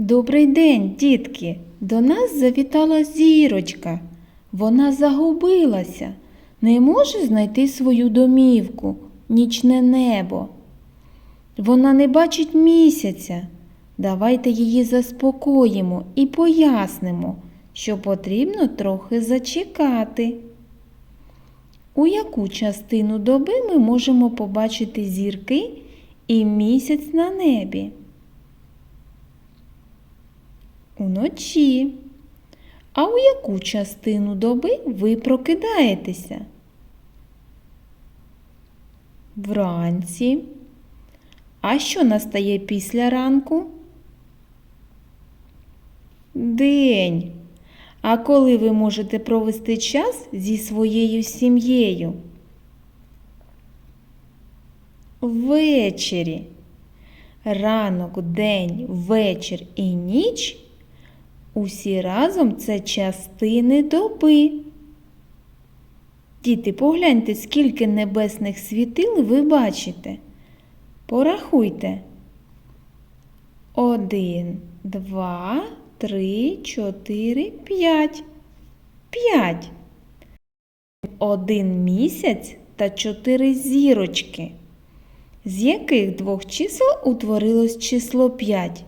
Добрий день, дітки! До нас завітала зірочка. Вона загубилася, не може знайти свою домівку, нічне небо. Вона не бачить місяця. Давайте її заспокоїмо і пояснимо, що потрібно трохи зачекати. У яку частину доби ми можемо побачити зірки і місяць на небі? Уночі. А у яку частину доби ви прокидаєтеся? Вранці. А що настає після ранку? День. А коли ви можете провести час зі своєю сім'єю? Ввечері. Ранок, день, вечір і ніч усі разом це частини доби. Діти, погляньте, скільки небесних світил ви бачите. Порахуйте. Один, два, три, чотири, п'ять. П'ять. Один місяць та чотири зірочки. З яких двох чисел утворилось число 5?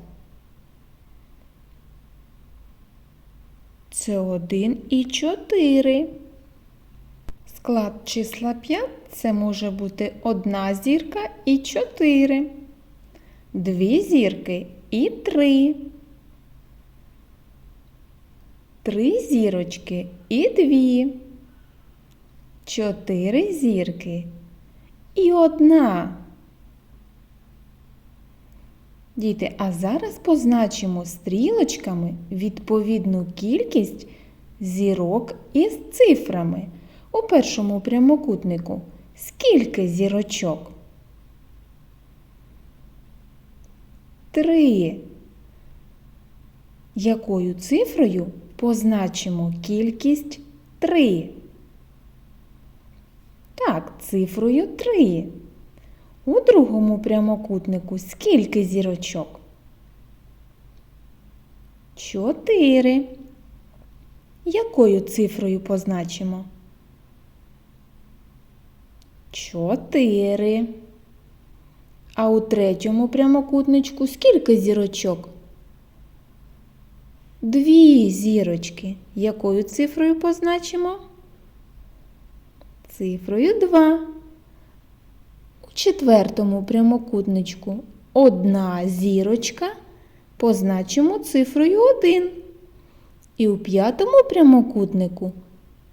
Це 1 і 4. Склад числа 5 це може бути одна зірка і 4. Дві зірки і 3. Три зірочки і дві. Чотири зірки і одна. Діти, а зараз позначимо стрілочками відповідну кількість зірок із цифрами. У першому прямокутнику скільки зірочок? Три. Якою цифрою позначимо кількість 3? Так, цифрою 3. У другому прямокутнику скільки зірочок? Чотири. Якою цифрою позначимо? Чотири. А у третьому прямокутничку скільки зірочок? Дві зірочки. Якою цифрою позначимо? Цифрою 2. Четвертому прямокутничку одна зірочка позначимо цифрою 1. І у п'ятому прямокутнику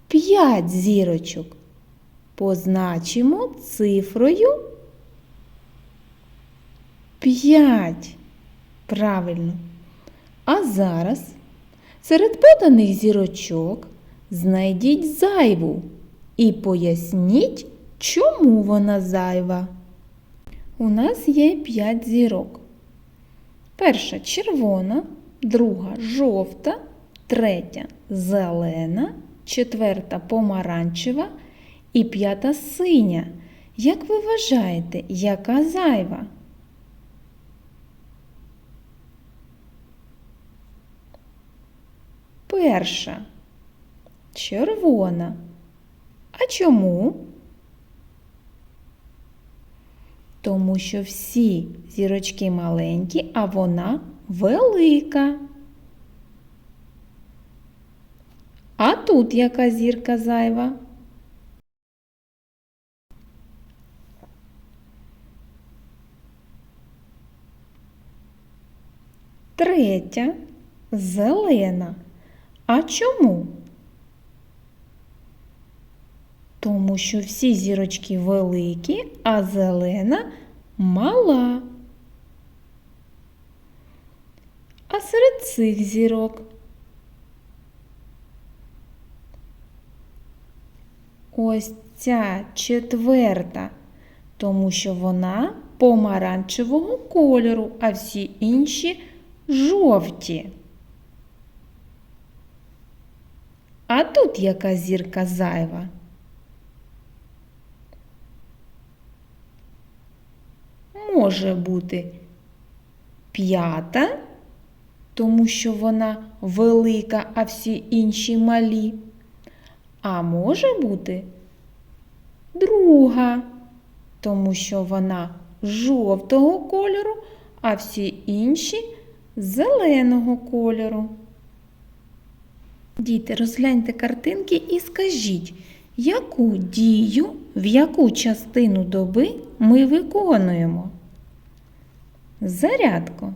5 зірочок позначимо цифрою 5. Правильно. А зараз серед поданих зірочок знайдіть зайву і поясніть, чому вона зайва. У нас є 5 зірок. Перша червона, друга жовта, третя зелена, четверта помаранчева і п'ята синя. Як ви вважаєте, яка зайва? Перша червона. А чому? Тому що всі зірочки маленькі, а вона велика. А тут яка зірка зайва? Третя зелена. А чому? Тому що всі зірочки великі, а зелена мала. А серед цих зірок ось ця четверта, тому що вона помаранчевого кольору, а всі інші жовті. А тут яка зірка зайва? Може бути п'ята, тому що вона велика, а всі інші малі. А може бути друга, тому що вона жовтого кольору, а всі інші зеленого кольору. Діти, розгляньте картинки і скажіть, яку дію в яку частину доби ми виконуємо? Зарядку.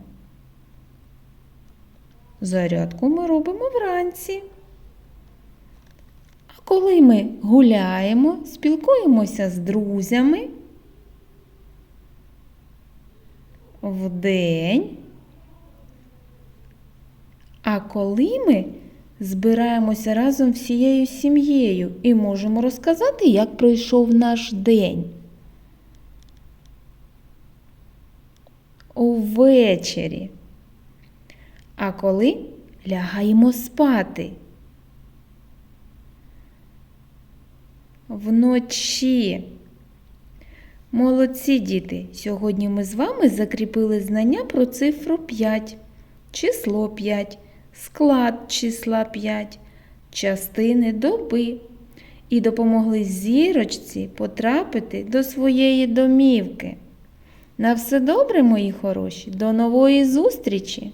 Зарядку ми робимо вранці. А коли ми гуляємо, спілкуємося з друзями вдень. А коли ми збираємося разом всією сім'єю і можемо розказати, як пройшов наш день. Увечері. А коли лягаємо спати. Вночі. Молодці діти! Сьогодні ми з вами закріпили знання про цифру 5, число 5, склад числа 5, частини доби і допомогли зірочці потрапити до своєї домівки. На все добре, мої хороші, до нової зустрічі!